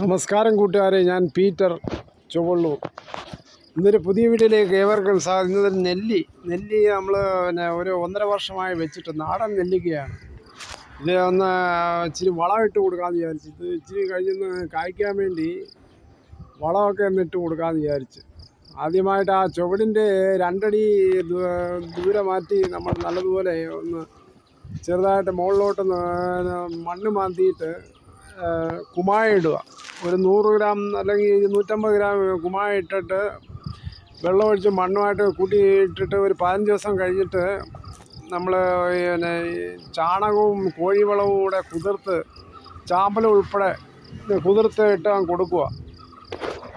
നമസ്കാരം കൂട്ടുകാരെ ഞാൻ പീറ്റർ ചുവള്ളൂർ. ഇന്നൊരു പുതിയ വീട്ടിലേക്ക് ഏവർക്കും സാധിക്കുന്നത് നെല്ലി നെല്ലി നമ്മൾ പിന്നെ ഒരു ഒന്നര വർഷമായി വെച്ചിട്ട് നാടൻ നെല്ലിക്കയാണ്. ഇത് ഒന്ന് ഇച്ചിരി വളം ഇട്ട് കൊടുക്കാമെന്ന് വിചാരിച്ചു. ഇത് ഇച്ചിരി കഴിഞ്ഞൊന്ന് കായ്ക്കാൻ വേണ്ടി വളമൊക്കെ ഒന്ന് ഇട്ട് കൊടുക്കാമെന്ന് വിചാരിച്ചു. ആദ്യമായിട്ട് ആ ചുവടിന്റെ രണ്ടടി ദൂരെ മാറ്റി നമ്മൾ നല്ലതുപോലെ ഒന്ന് ചെറുതായിട്ട് മുകളിലോട്ടൊന്ന് മണ്ണ് മാന്തിയിട്ട് ഏഹ് കുമ്മായ ഇടുക. ഒരു നൂറ് ഗ്രാം അല്ലെങ്കിൽ നൂറ്റമ്പത് ഗ്രാം കുമായ ഇട്ടിട്ട് വെള്ളമൊഴിച്ച് മണ്ണുമായിട്ട് കൂട്ടി ഇട്ടിട്ട് ഒരു പതിനഞ്ച് ദിവസം കഴിഞ്ഞിട്ട് നമ്മൾ പിന്നെ ചാണകവും കോഴിവളവും കൂടെ കുതിർത്ത് ചാമ്പൽ ഉൾപ്പെടെ കുതിർത്ത് ഇട്ട് കൊടുക്കുക.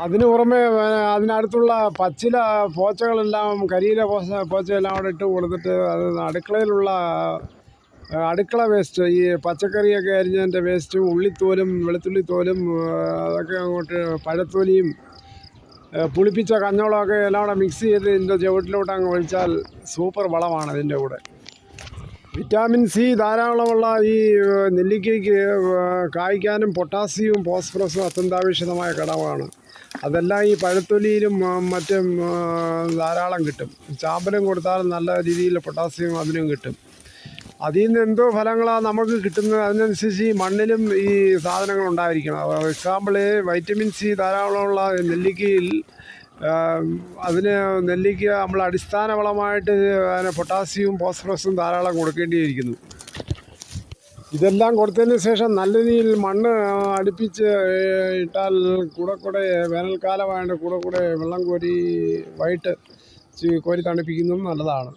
അതിന് പുറമെ അതിനടുത്തുള്ള പച്ചില പോച്ചകളെല്ലാം കരിയില പോച്ച പോച്ചയെല്ലാം കൂടെ ഇട്ട് കൊടുത്തിട്ട് അത് അടുക്കളയിലുള്ള അടുക്കള വേസ്റ്റ് ഈ പച്ചക്കറിയൊക്കെ അരിഞ്ഞതിന്റെ വേസ്റ്റും ഉള്ളിത്തോലും വെളുത്തുള്ളിത്തോലും തോലും അതൊക്കെ അങ്ങോട്ട് പഴത്തൊലിയും പുളിപ്പിച്ച കഞ്ഞോളമൊക്കെ എല്ലാം കൂടെ മിക്സ് ചെയ്ത് ഇതിന്റെ ചുവട്ടിലോട്ട് അങ്ങ് ഒഴിച്ചാൽ സൂപ്പർ വളമാണ് ഇതിന്റെ കൂടെ. വിറ്റാമിൻ സി ധാരാളമുള്ള ഈ നെല്ലിക്കയ്ക്ക് കായ്ക്കാനും പൊട്ടാസ്യവും ഫോസ്ഫറസും അത്യന്താപേക്ഷിതമായ ഘടകമാണ്. അതെല്ലാം ഈ പഴത്തൊലിയിലും മറ്റും ധാരാളം കിട്ടും. ചാമ്പലും കൊടുത്താൽ നല്ല രീതിയിൽ പൊട്ടാസ്യവും അതിനും കിട്ടും. അതിൽ നിന്ന് എന്തോ ഫലങ്ങളാണ് നമുക്ക് കിട്ടുന്നത്. അതിനനുസരിച്ച് ഈ മണ്ണിലും ഈ സാധനങ്ങൾ ഉണ്ടായിരിക്കണം. എക്സാമ്പിൾ വൈറ്റമിൻ സി ധാരാളമുള്ള നെല്ലിക്കയിൽ അതിന് നെല്ലിക്ക നമ്മൾ അടിസ്ഥാന വളമായിട്ട് അതിന് പൊട്ടാസ്യവും ഫോസ്ഫറസും ധാരാളം കൊടുക്കേണ്ടിയിരിക്കുന്നു. ഇതെല്ലാം കൊടുത്തതിന് ശേഷം നല്ല രീതിയിൽ മണ്ണ് അടുപ്പിച്ച് ഇട്ടാൽ കൂടെ കൂടെ വേനൽക്കാലമായതുകൊണ്ട് കൂടെ കൂടെ വെള്ളം കോരി വൈകിട്ട് കോരി തണുപ്പിക്കുന്നതും നല്ലതാണ്.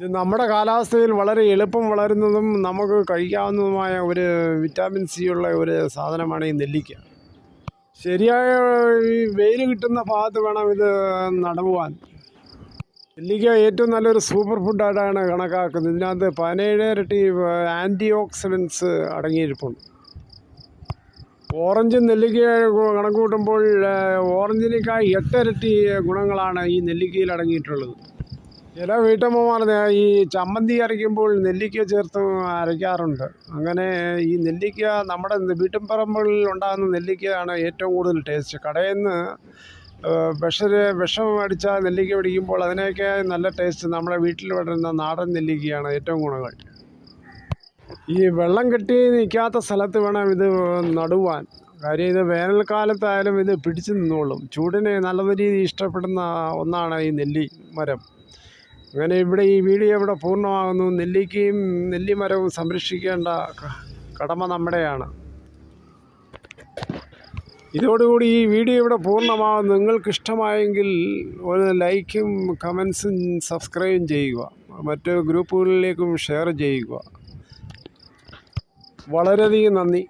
നമ്മുടെ കാലാവസ്ഥയിൽ വളരെ എളുപ്പം വളരുന്നതും നമുക്ക് കഴിക്കാവുന്നതുമായ ഒരു വിറ്റാമിൻ സി ഉള്ള ഒരു സാധനമാണ് ഈ നെല്ലിക്ക. ശരിയായ ഈ വെയിൽ കിട്ടുന്ന ഭാഗത്ത് വേണം ഇത് നടുവാൻ. നെല്ലിക്ക ഏറ്റവും നല്ലൊരു സൂപ്പർ ഫുഡായിട്ടാണ് കണക്കാക്കുന്നത്. ഇതിനകത്ത് പതിനേഴ് ഇരട്ടി ആന്റി ഓക്സിഡൻസ് അടങ്ങിയിരിപ്പുണ്ട്. ഓറഞ്ചും നെല്ലിക്ക കണക്ക് കൂട്ടുമ്പോൾ ഓറഞ്ചിനേക്കാൾ എട്ടിരട്ടി ഗുണങ്ങളാണ് ഈ നെല്ലിക്കയിൽ അടങ്ങിയിട്ടുള്ളത്. ചില വീട്ടമ്മമാർ ഈ ചമ്മന്തി അരയ്ക്കുമ്പോൾ നെല്ലിക്ക ചേർത്ത് അരയ്ക്കാറുണ്ട്. അങ്ങനെ ഈ നെല്ലിക്ക നമ്മുടെ വീട്ടിൻപറമ്പുകളിൽ ഉണ്ടാകുന്ന നെല്ലിക്കയാണ് ഏറ്റവും കൂടുതൽ ടേസ്റ്റ്. കടയിൽ നിന്ന് വിഷ വിഷം അടിച്ച നെല്ലിക്ക പിടിക്കുമ്പോൾ അതിനൊക്കെ നല്ല ടേസ്റ്റ്. നമ്മുടെ വീട്ടിൽ വളരുന്ന നാടൻ നെല്ലിക്കയാണ് ഏറ്റവും ഗുണങ്ങൾ. ഈ വെള്ളം കെട്ടി നിൽക്കാത്ത സ്ഥലത്ത് വേണം ഇത് നടുവാൻ. കാര്യം ഇത് വേനൽക്കാലത്തായാലും ഇത് പിടിച്ചു നിന്നോളും. ചൂടിനെ നല്ല രീതിയിൽ ഇഷ്ടപ്പെടുന്ന ഒന്നാണ് ഈ നെല്ലി മരം അങ്ങനെ ഇവിടെ ഈ വീഡിയോ ഇവിടെ പൂർണമാകുന്നു? നെല്ലിക്കയും നെല്ലിമരവും സംരക്ഷിക്കേണ്ട കടമ നമ്മുടെയാണ്. ഇതോടുകൂടി ഈ വീഡിയോ ഇവിടെ പൂർണമാകും നിങ്ങൾക്കിഷ്ടമായെങ്കിൽ ഒരു ലൈക്കും കമൻസും സബ്സ്ക്രൈബും ചെയ്യുക. മറ്റ് ഗ്രൂപ്പുകളിലേക്കും ഷെയർ ചെയ്യുക. വളരെയധികം നന്ദി.